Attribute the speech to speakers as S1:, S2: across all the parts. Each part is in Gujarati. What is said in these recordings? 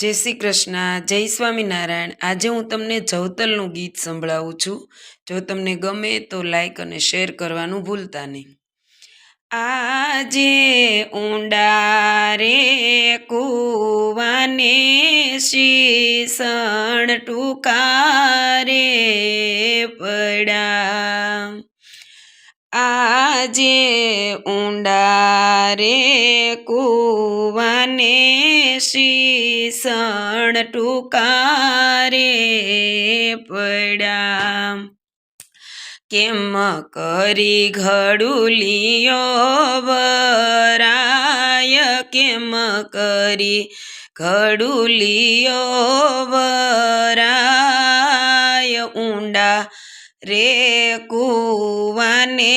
S1: જય શ્રી કૃષ્ણ, જય સ્વામિનારાયણ. આજે હું તમને જવતલનું ગીત સંભળાવું છું. જો તમને ગમે તો લાઈક અને શેર કરવાનું ભૂલતા નહીં. આજે ઊંડા રે કુવાને શીષણ ટુકારે પડા. આજે ઊંડા રે કુવાને શીસણ ટુકારે પડ્યા. કેમ કરી ઘડુલિયો વરાય? કેમ કરી ઘડુલિયો વરાય? ઊંડા રે કુવાને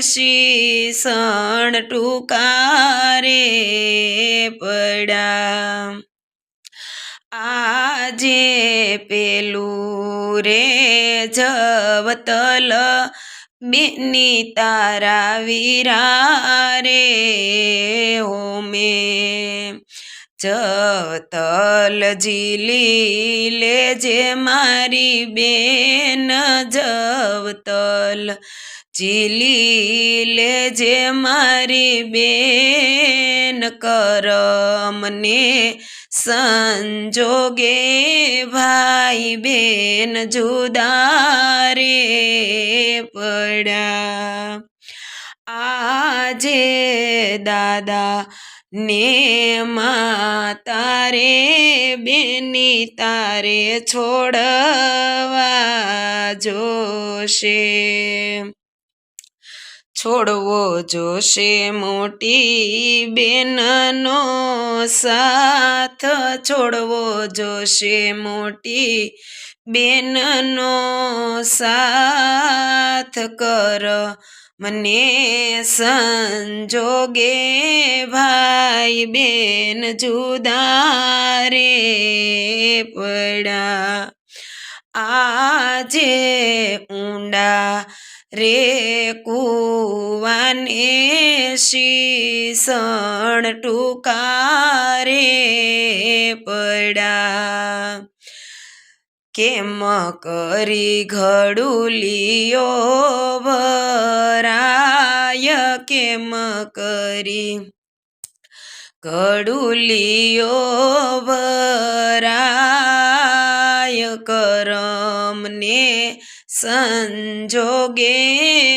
S1: શીસણ ટુકારે પડા. આજે પેલું રે જવતલ બેની તારા વીરા રે હોમે જવતલ જીલી લેજે મારી બેન જવતલ જીલી લેજે મારી બેન કરમને સંજોગે ભાઈ બેન જુદા રે પડ્યા આજે દાદા ને મા તારે બેની તારે છોડવા જોશે. છોડવો જોશે મોટી બેનનો સાથ. છોડવો જોશે મોટી બેનનો સાથ. કર મને સંજોગે ભાઈ બેન જુદા રે પડ્યા આજે ઊંડા રે કુવાને શીસણ ટુકારે પડા. કેમ કરી ઘડુલીઓ ભરાય કેમ કરી ઘડુલીઓ ભરાય કરમને સંજોગે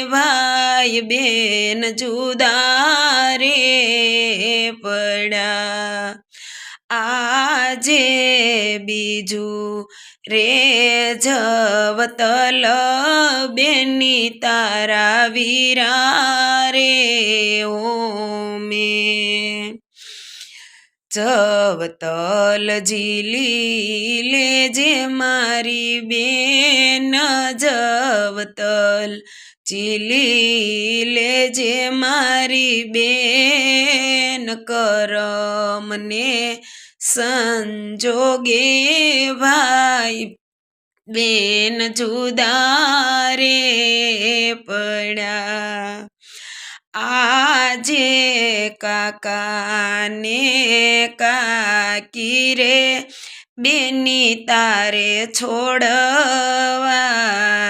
S1: ભાઈ બેન જુદા રે પડ્યા આજે બીજું રે જવતલ બેની તારા વીરા રે ઓમે. જવતલ જીલી લેજે મારી બેન જવતલ જીલી લેજે મારી બેન, કરમને સંજોગે ભાઈ બેન જુદા રે પડ્યા આજે કાકાને કાકી રે બેની તારે છોડવા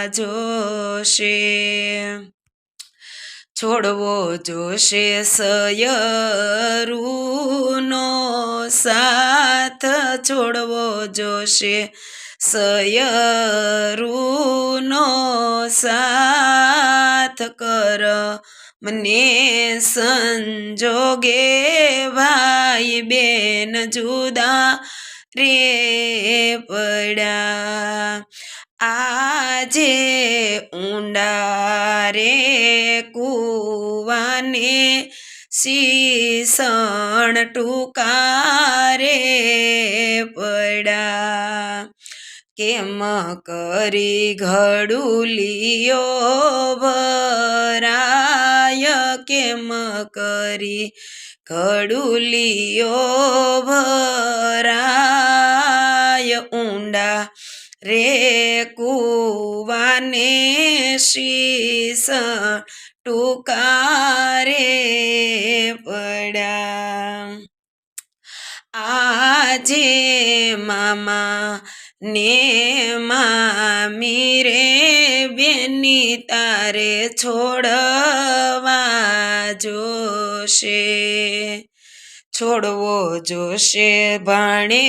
S1: જોશે. છોડવો જોશે સયરૂનો સાથ. છોડવો જોશે સયરૂનો સાથ. કર મને સંજોગે ભાઈ બેન જુદા રે પડ્યા આજે ઊંડા રે કુવાને શીસણ ટુકારે પડ્યા. કેમ કરી ઘડુલિયો ભરાય કેમ કરી ઘડુલિયો ભરાય ઊંડા રે કુવાને શીસ ટુકારે પડ્યા આજે મામા ને મામી રે બેની તારે છોડવા જોશે છોડવો જોશે ભાણે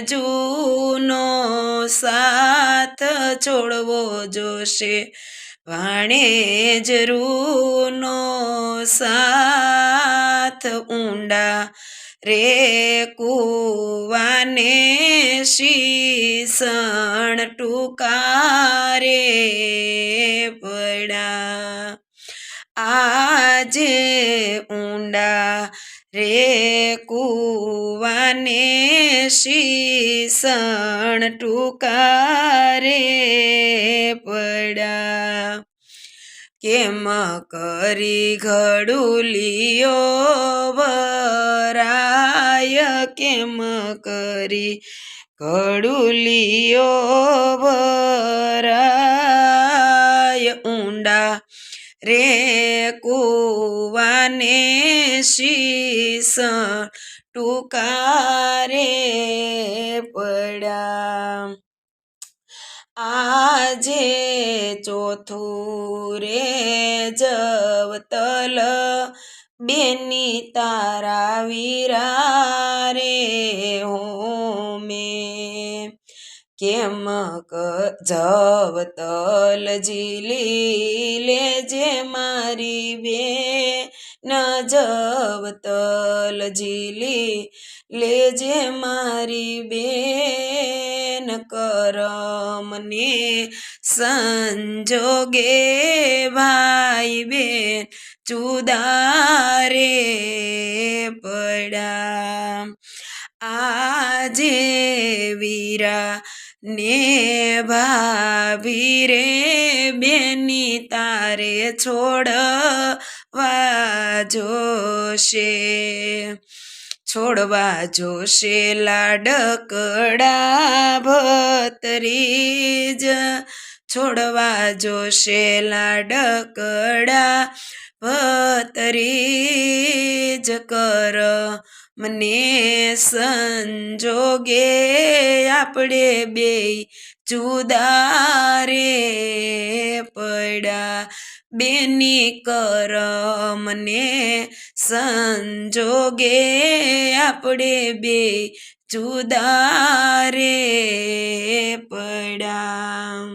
S1: જૂનો સાથ છોડવો જોશે ભાણે જરૂનો સાથ ઊંડા રે કુવાને શીસણ ટુકારે પડા. આજે ઊંડા રે કુવાને શીસણ ટુકારે પડા. કેમ કરી ઘડુલિયો વરાય? કેમ કરી ઘડુલિયો વરાય? ઊંડા રે કુવાને શીસ ટુકારે પડ્યા આજે ચોથું રે જવતલ બેની તારા વીરા રે હોમે કેમ જવતલ જીલી લેજે મારી બે ન જવતલ જીલી લેજે મારી બેન કરમને સંજોગે ભાઈ બેન ચુદારે પડા. આજે વીરા ને ભાભી રે બેની તારે છોડવા જોશે. છોડવા જોશે લાડકડા ભતરીજ. છોડવા જોશે લાડકડા ભતરીજ કર. મને સંજોગે આપણે બે જુદારે પડા. બેની કર. મને સંજોગે આપણે બે જુદારે પડા.